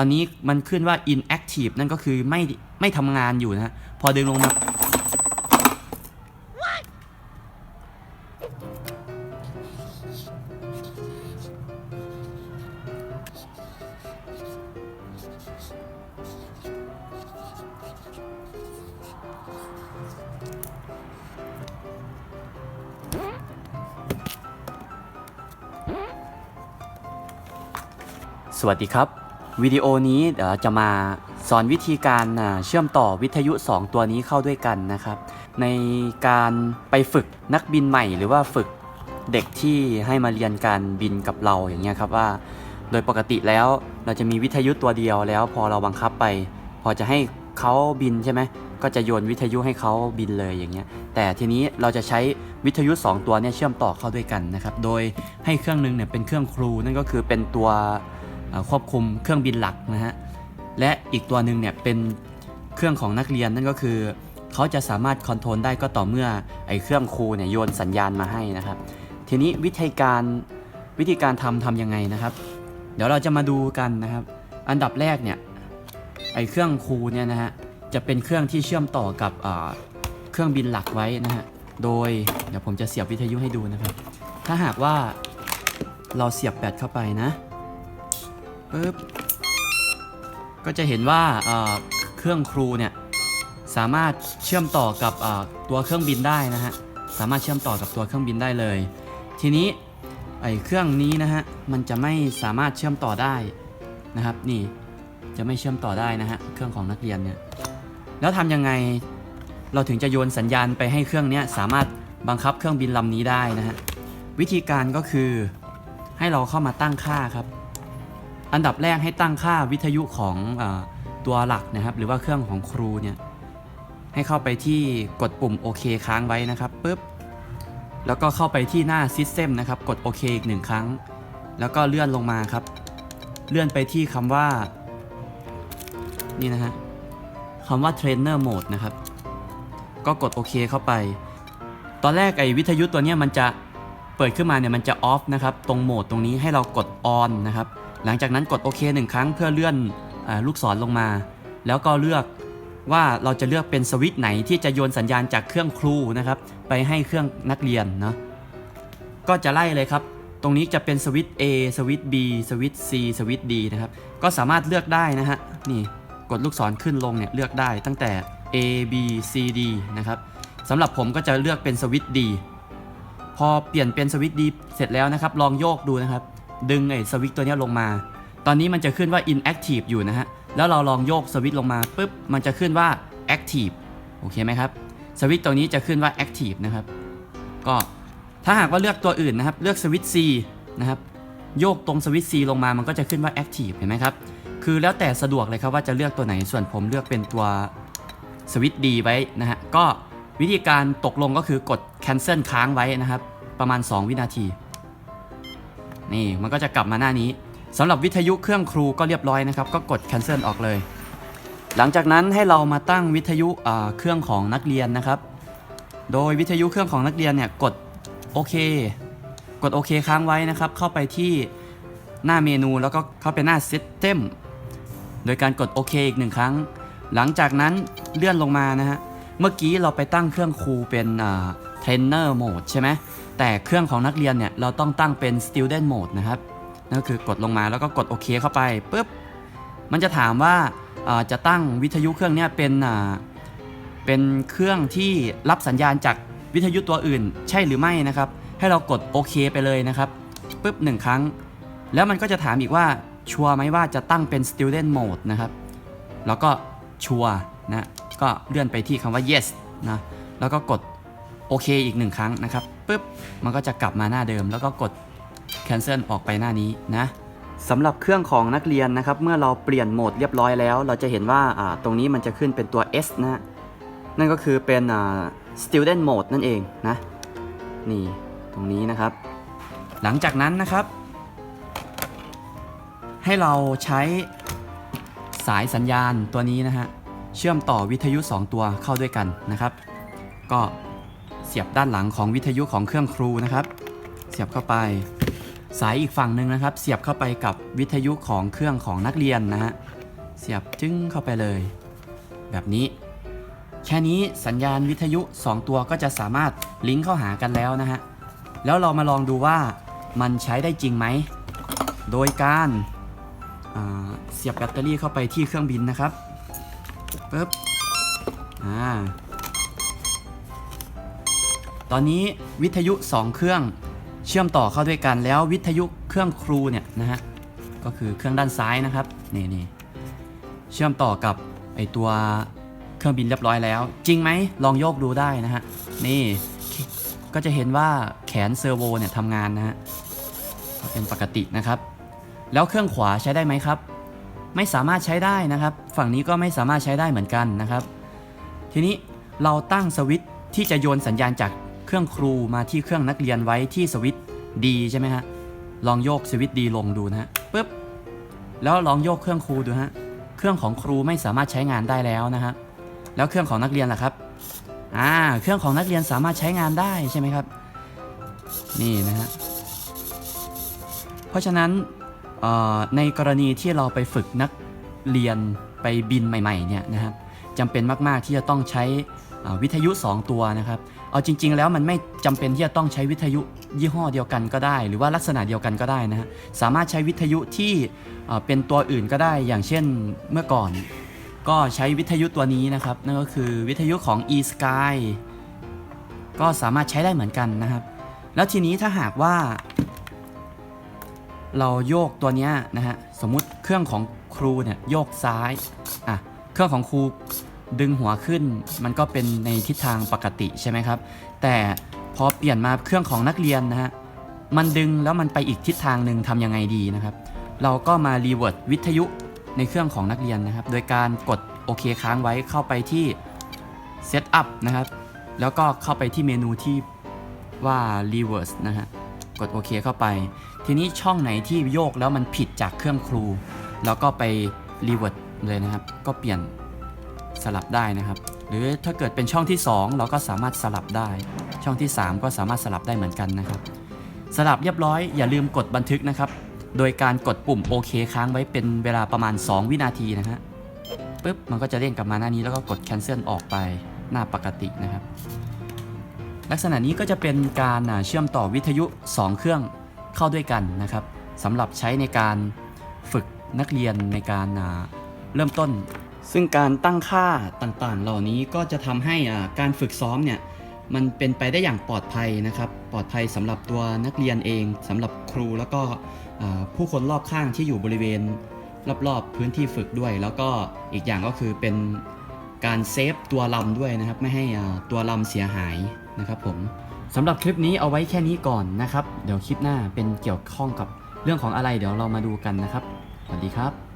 ตอนนี้มันขึ้นว่า inactive นั่นก็คือไม่ไม่ทำงานอยู่นะฮะพอดึงลงมาสวัสดีครับ วิดีโอนี้เดี๋ยวจะมาสอนวิธีการเชื่อมต่อวิทยุ 2 ตัวนี้เข้าด้วยกันนะครับ ในการไปฝึกนักบินใหม่ หรือว่าฝึกเด็กที่ให้มาเรียนการบินกับเราอย่างเงี้ยครับว่า โดยปกติแล้วเราจะมีวิทยุตัวเดียวแล้วพอเราบังคับไป พอจะให้เขาบินใช่ไหมก็จะโยนวิทยุให้เขาบินเลยอย่างเงี้ย แต่ทีนี้เราจะใช้วิทยุ 2 ตัวเนี่ยเชื่อมต่อเข้าด้วยกันนะครับ โดยให้เครื่องหนึงเนี่ยเป็นเครื่องครูนั่นก็คือเป็นตัว ควบคุมเครื่องบินหลักนะฮะและอีกตัวหนึ่งเนี่ยเป็นเครื่องของนักเรียนนั่นก็คือเขาจะสามารถคอนโทรลได้ก็ต่อเมื่อไอ้เครื่องครูเนี่ยโยนสัญญาณมาให้นะครับ ทีนี้วิธีการวิธีการทำทำยังไงนะครับ เดี๋ยวเราจะมาดูกันนะครับ อันดับแรกเนี่ยไอ้เครื่องครูเนี่ยนะฮะจะเป็นเครื่องที่เชื่อมต่อกับเครื่องบินหลักไว้นะฮะโดยเดี๋ยวผมจะเสียบวิทยุให้ดูนะครับ ถ้าหากว่าเราเสียบแบตเข้าไปนะ ปึ๊บ ก็จะเห็นว่าเครื่องครูเนี่ยสามารถเชื่อมต่อกับตัวเครื่องบินได้นะฮะ สามารถเชื่อมต่อกับตัวเครื่องบินได้เลย ทีนี้ไอ้เครื่องนี้นะฮะ มันจะไม่สามารถเชื่อมต่อได้นะครับ นี่จะไม่เชื่อมต่อได้นะฮะ เครื่องของนักเรียนเนี่ย แล้วทำยังไงเราถึงจะโยนสัญญาณไปให้เครื่องนี้สามารถบังคับเครื่องบินลำนี้ได้นะฮะ วิธีการก็คือให้เราเข้ามาตั้งค่าครับ อันดับแรกให้ตั้งค่าวิทยุของอตัวหลักนะครับ หรือว่าเครื่องของครูเนี่ยให้เข้าไปที่กดปุ่มโอเคค้างไว้นะครับปุ๊บแล้วก็เข้าไปที่หน้า System นะครับ กดโอเคอีกหนึ่งครั้ง แล้วก็เลื่อนลงมาครับ เลื่อนไปที่คำว่า นี่นะฮะคำว่า Trainer Mode นะครับ ก็กดโอเคเข้าไป ตอนแรกไอ้วิทยุตัวเนี้ยมันจะเปิดขึ้นมาเนี่ยมันจะออฟนะครับ ตรงโหมดตรงนี้ให้เรากดออนนะครับ หลังจากนั้นกดโอเคหนึ่งครั้งเพื่อเลื่อนอลูกศรลงมา แล้วก็เลือกว่าเราจะเลือกเป็นสวิตช์ไหนที่จะโยนสัญญาณจากเครื่องครูนะครับไปให้เครื่องนักเรียนเนาะก็จะไล่เลยครับ ตรงนี้จะเป็นสวิตช์ A สวิตช์ B สวิตช์ C สวิตช์ D นะครับ ก็สามารถเลือกได้นะฮะนี่กดลูกศรขึ้นลงเนี่ยเลือกได้ตั้งแต่ A B C D นะครับสำหรับผมก็จะเลือกเป็นสวิตช์ D พอเปลี่ยนเป็นสวิตช์ D เสร็จแล้วนะครับ ลองโยกดูนะครับ ดึงไอ้สวิตตัวนี้ลงมา ตอนนี้มันจะขึ้นว่า inactive อยู่นะฮะ แล้วเราลองโยกสวิตลงมาปุ๊บ มันจะขึ้นว่า active โอเคไหมครับ สวิตตัวนี้จะขึ้นว่า active นะครับ ก็ถ้าหากว่าเลือกตัวอื่นนะครับ เลือกสวิต C นะครับโยกตรงสวิต C ลงมามันก็จะขึ้นว่า active เห็นไหมครับ คือแล้วแต่สะดวกเลยครับว่าจะเลือกตัวไหน ส่วนผมเลือกเป็นตัวสวิตช์ D ไว้นะฮะ ก็วิธีการตกลงก็คือกด cancel ค้างไว้นะครับ ประมาณ 2 วินาที นี่มันก็จะกลับมาหน้านี้สำหรับวิทยุเครื่องครูก็เรียบร้อยนะครับ ก็กด cancel ออกเลย หลังจากนั้นให้เรามาตั้งวิทยุเครื่องของนักเรียนนะครับ โดยวิทยุเครื่องของนักเรียนเนี่ยกดโอเค กดโอเคค้างไว้นะครับ เข้าไปที่หน้าเมนูแล้วก็เข้าไปหน้า System โดยการกดโอเคอีกหนึ่งครั้ง หลังจากนั้นเลื่อนลงมานะฮะ เมื่อกี้เราไปตั้งเครื่องครูเป็นเทรนเนอร์โหมดใช่ไหม แต่เครื่องของนักเรียนเนี่ยเราต้องตั้งเป็น student mode นะครับนั่นก็คือกดลงมาแล้วก็กดโอเคเข้าไปปุ๊บมันจะถามว่าจะตั้งวิทยุเครื่องเนี้ยเป็นเป็นเครื่องที่รับสัญญาณจากวิทยุตัวอื่น ใช่หรือไม่นะครับ ให้เรากดโอเคไปเลยนะครับปุ๊บหนึ่งครั้ง แล้วมันก็จะถามอีกว่าชัวร์ไหมว่าจะตั้งเป็น student mode นะครับ แล้วก็ชัวร์นะก็เลื่อนไปที่คำว่า yes นะแล้วก็กด โอเคอีกหนึ่งครั้งนะครับปุ๊บมันก็จะกลับมาหน้าเดิม แล้วก็กด cancel ออกไปหน้านี้นะสำหรับเครื่องของนักเรียนนะครับ เมื่อเราเปลี่ยนโหมดเรียบร้อยแล้ว เราจะเห็นว่าตรงนี้มันจะขึ้นเป็นตัว S นะนั่นก็คือเป็น student mode นั่นเองนะ นี่ตรงนี้นะครับ หลังจากนั้นนะครับ ให้เราใช้สายสัญญาณตัวนี้นะฮะ เชื่อมต่อวิทยุ 2 ตัวเข้าด้วยกันนะครับ ก็ เสียบด้านหลังของวิทยุของเครื่องครูนะครับ เสียบเข้าไป สายอีกฝั่งหนึ่งนะครับ เสียบเข้าไปกับวิทยุของเครื่องของนักเรียนนะฮะ เสียบจึ้งเข้าไปเลย แบบนี้ แค่นี้สัญญาณวิทยุ 2 ตัวก็จะสามารถลิงก์เข้าหากันแล้วนะฮะ แล้วเรามาลองดูว่ามันใช้ได้จริงไหม โดยการอ่าเสียบแบตเตอรี่เข้าไปที่เครื่องบินนะครับปึ๊บอ่า ตอนนี้วิทยุ 2 เครื่องเชื่อมต่อเข้าด้วยกันแล้ววิทยุเครื่องครูเนี่ยนะฮะก็คือเครื่องด้านซ้ายนะครับนี่นี่เชื่อมต่อกับไอตัวเครื่องบินเรียบร้อยแล้ว จริงไหมลองโยกดูได้นะฮะนี่ก็จะเห็นว่าแขนเซอร์โวเนี่ยทำงานนะฮะเป็นปกตินะครับ แล้วเครื่องขวาใช้ได้ไหมครับ ไม่สามารถใช้ได้นะครับ ฝั่งนี้ก็ไม่สามารถใช้ได้เหมือนกันนะครับ ทีนี้เราตั้งสวิตช์ที่จะโยนสัญญาณจาก เครื่องครูมาที่เครื่องนักเรียนไว้ที่สวิตดีใช่ไหมฮะ ลองโยกสวิตดีลงดูนะฮะปึ๊บ แล้วลองโยกเครื่องครูดูฮะ เครื่องของครูไม่สามารถใช้งานได้แล้วนะฮะ แล้วเครื่องของนักเรียนล่ะครับ อ่า เครื่องของนักเรียนสามารถใช้งานได้ใช่ไหมครับ นี่นะฮะ เพราะฉะนั้นเอ่อในกรณีที่เราไปฝึกนักเรียนไปบินใหม่ๆเนี่ยนะครับ จำเป็นมากๆที่จะต้องใช้วิทยุ 2 ตัวนะครับเอาจริง ๆ แล้วมันไม่จำเป็นที่จะต้องใช้วิทยุยี่ห้อเดียวกันก็ได้ หรือว่าลักษณะเดียวกันก็ได้นะฮะสามารถใช้วิทยุที่เป็นตัวอื่นก็ได้อย่างเช่นเมื่อก่อน ก็ใช้วิทยุตัวนี้นะครับนั่นก็คือวิทยุของ e-sky ก็สามารถใช้ได้เหมือนกันนะครับ แล้วทีนี้ถ้าหากว่า เราโยกตัวนี้นะฮะสมมุติเครื่องของครูเนี่ยโยกซ้ายอะเครื่องของครู ดึงหัวขึ้น มันก็เป็นในทิศทางปกติใช่ไหมครับ แต่พอเปลี่ยนมาเครื่องของนักเรียนนะฮะมันดึงแล้วมันไปอีกทิศทางหนึ่งทำยังไงดีนะครับ เราก็มารีเวิร์ดวิทยุในเครื่องของนักเรียนนะครับ โดยการกดโอเคค้างไว้เข้าไปที่ Setup นะครับ แล้วก็เข้าไปที่เมนูที่ว่า Reverse นะฮะ กดโอเคเข้าไป ทีนี้ช่องไหนที่โยกแล้วมันผิดจากเครื่องครู เราก็ไป Revert เลยนะครับ ก็เปลี่ยน สลับได้นะครับ หรือถ้าเกิดเป็นช่องที่ 2 เราก็สามารถสลับได้ ช่องที่ 3 ก็สามารถสลับได้เหมือนกันนะครับ สลับเรียบร้อยอย่าลืมกดบันทึกนะครับ โดยการกดปุ่มโอเคค้างไว้เป็นเวลาประมาณ 2 วินาทีนะฮะปึ๊บมันก็จะเด้งกลับมาหน้านี้แล้วก็กด cancel ออกไปหน้าปกตินะครับ ลักษณะนี้ก็จะเป็นการเชื่อมต่อวิทยุ 2 เครื่องเข้าด้วยกันนะครับสำหรับใช้ในการฝึกนักเรียนในการเริ่มต้น ซึ่งการตั้งค่าต่างๆ เหล่านี้ก็จะทำให้อ่าการฝึกซ้อมเนี่ยมันเป็นไปได้อย่างปลอดภัยนะครับ ปลอดภัยสำหรับตัวนักเรียนเองสำหรับครูแล้วก็ผู้คนรอบข้างที่อยู่บริเวณรอบๆพื้นที่ฝึกด้วย แล้วก็อีกอย่างก็คือเป็นการเซฟตัวลำด้วยนะครับ ไม่ให้อ่าตัวลำเสียหายนะครับผมสำหรับคลิปนี้เอาไว้แค่นี้ก่อนนะครับ เดี๋ยวคลิปหน้าเป็นเกี่ยวข้องกับเรื่องของอะไร เดี๋ยวเรามาดูกันนะครับ สวัสดีครับ